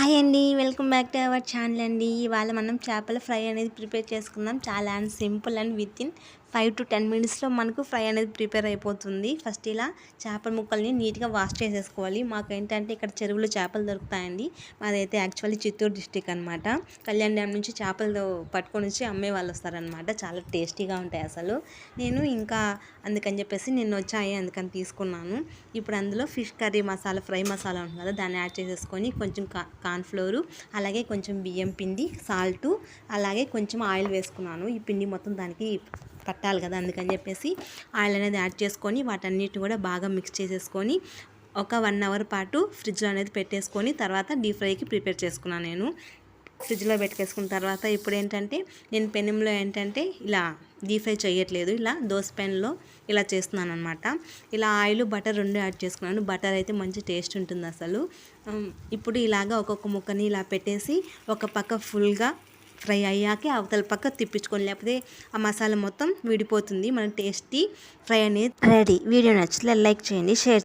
Hi అండి welcome back to our channel అండి. ఇవాళ మనం చేపల ఫ్రై అనేది ప్రిపేర్ చేసుకుందాం. చాలా and simple and with in five to ten మినిట్స్లో మనకు ఫ్రై అనేది ప్రిపేర్ అయిపోతుంది. ఫస్ట్ ఇలా చేపల ముక్కల్ని నీట్గా వాష్ చేసేసుకోవాలి. మాకు ఏంటంటే ఇక్కడ చెరువులో చేపలు దొరుకుతాయండి. మాదైతే యాక్చువల్లీ చిత్తూరు డిస్టిక్ అనమాట కళ్యాణ్ డ్యామ్ నుంచి చేపలు పట్టుకొని వచ్చి అమ్మే వాళ్ళు వస్తారనమాట చాలా టేస్టీగా ఉంటాయి అసలు. నేను ఇంకా అందుకని చెప్పేసి నిన్న వచ్చాయి అందుకని తీసుకున్నాను. ఇప్పుడు అందులో fish curry masala fry masala ఉంటుంది కదా దాన్ని యాడ్ చేసేసుకొని కొంచెం కా కార్న్ఫ్లోరు అలాగే కొంచెం బియ్యం పిండి సాల్టు అలాగే కొంచెం ఆయిల్ వేసుకున్నాను. ఈ పిండి మొత్తం దానికి పట్టాలి కదా అందుకని చెప్పేసి ఆయిల్ అనేది యాడ్ చేసుకొని వాటన్నిటిని కూడా బాగా మిక్స్ చేసేసుకొని ఒక వన్ అవర్ పాటు ఫ్రిడ్జ్లో అనేది పెట్టేసుకొని తర్వాత డీప్ ఫ్రైకి ప్రిపేర్ చేసుకున్నాను నేను. ఫ్రిడ్జ్లో పెట్టుకేసుకున్న తర్వాత ఇప్పుడు ఏంటంటే నేను పెనంలో ఏంటంటే ఇలా డీప్ ఫ్రై చేయట్లేదు ఇలా దోశ పెన్లో ఇలా చేస్తున్నాను అనమాట ఇలా ఆయిల్ బటర్ రెండు యాడ్ చేసుకున్నాను. బటర్ అయితే మంచి టేస్ట్ ఉంటుంది అసలు. ఇప్పుడు ఇలాగా ఒక్కొక్క ముక్కని ఇలా పెట్టేసి ఒక పక్క ఫుల్గా ఫ్రై అయ్యాకే అవతల పక్క తిప్పించుకొని లేకపోతే ఆ మసాలా మొత్తం విడిపోతుంది. మన టేస్టీ ఫ్రై అనేది రెడీ. వీడియో నచ్చితే లైక్ చేయండి షేర్